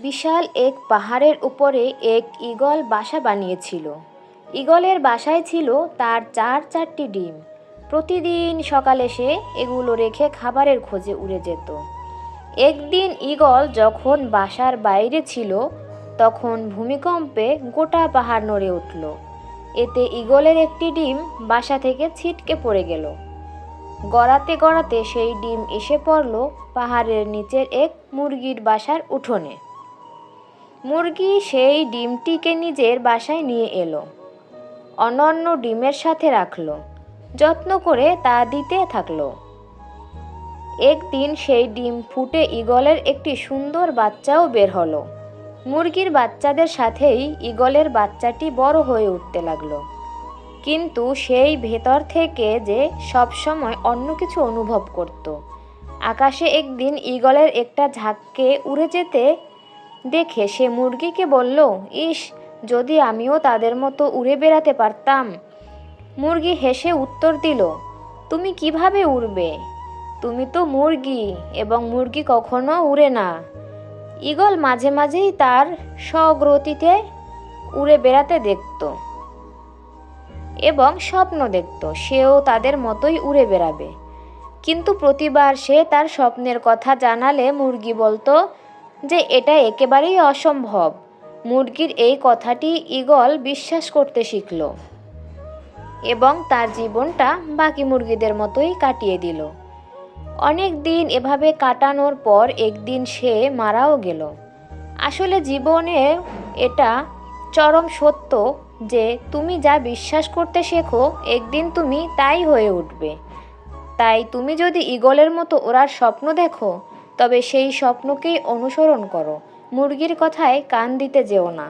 বিশাল এক পাহাড়ের উপরে এক ঈগল বাসা বানিয়েছিল। ঈগলের বাসায় ছিল তার চার চারটি ডিম। প্রতিদিন সকালে সে এগুলো রেখে খাবারের খোঁজে উড়ে যেত। একদিন ঈগল যখন বাসার বাইরে ছিল, তখন ভূমিকম্পে গোটা পাহাড় নড়ে উঠল। এতে ঈগলের একটি ডিম বাসা থেকে ছিটকে পড়ে গেল। গড়াতে গড়াতে সেই ডিম এসে পড়ল পাহাড়ের নিচের এক মুরগির বাসার উঠোনে। মুরগি সেই ডিমটিকে নিজের বাসায় নিয়ে এলো। অনন্য ডিমের সাথে রাখল, যত্ন করে তা দিতে থাকল। একদিন সেই ডিম ফুটে ঈগলের একটি সুন্দর বাচ্চাও বের হলো। মুরগির বাচ্চাদের সাথেই ঈগলের বাচ্চাটি বড় হয়ে উঠতে লাগল। কিন্তু সেই ভেতর থেকে যে সবসময় অন্য কিছু অনুভব করত। আকাশে একদিন ঈগলের একটা ঝাঁককে উড়ে যেতে দেখে সে মুরগিকে বলল, ইস, যদি আমিও তাদের মতো উড়ে বেড়াতে পারতাম? মুরগি হেসে উত্তর দিল, তুমি কীভাবে উড়বে? তুমি তো মুরগি এবং মুরগি কখনো উড়ে না। ঈগল মাঝে মাঝেই তার স্বগতিতে উড়ে বেড়াতে দেখত এবং স্বপ্ন দেখত, সেও তাদের মতোই উড়ে বেড়াবে। কিন্তু প্রতিবার সে তার স্বপ্নের কথা জানালে মুরগি বলতো যে এটা একেবারেই অসম্ভব। মুরগির এই কথাটি ঈগল বিশ্বাস করতে শিখল এবং তার জীবনটা বাকি মুরগিদের মতোই কাটিয়ে দিল। অনেক দিন এভাবে কাটানোর পর একদিন সে মারাও গেল। আসলে জীবনে এটা চরম সত্য যে তুমি যা বিশ্বাস করতে শেখো, একদিন তুমি তাই হয়ে উঠবে। তাই তুমি যদি ঈগলের মতো ওরার স্বপ্ন দেখো তবে সেই স্বপ্নকেই অনুসরণ করো। মুরগির কথায় কান দিতে যেও না।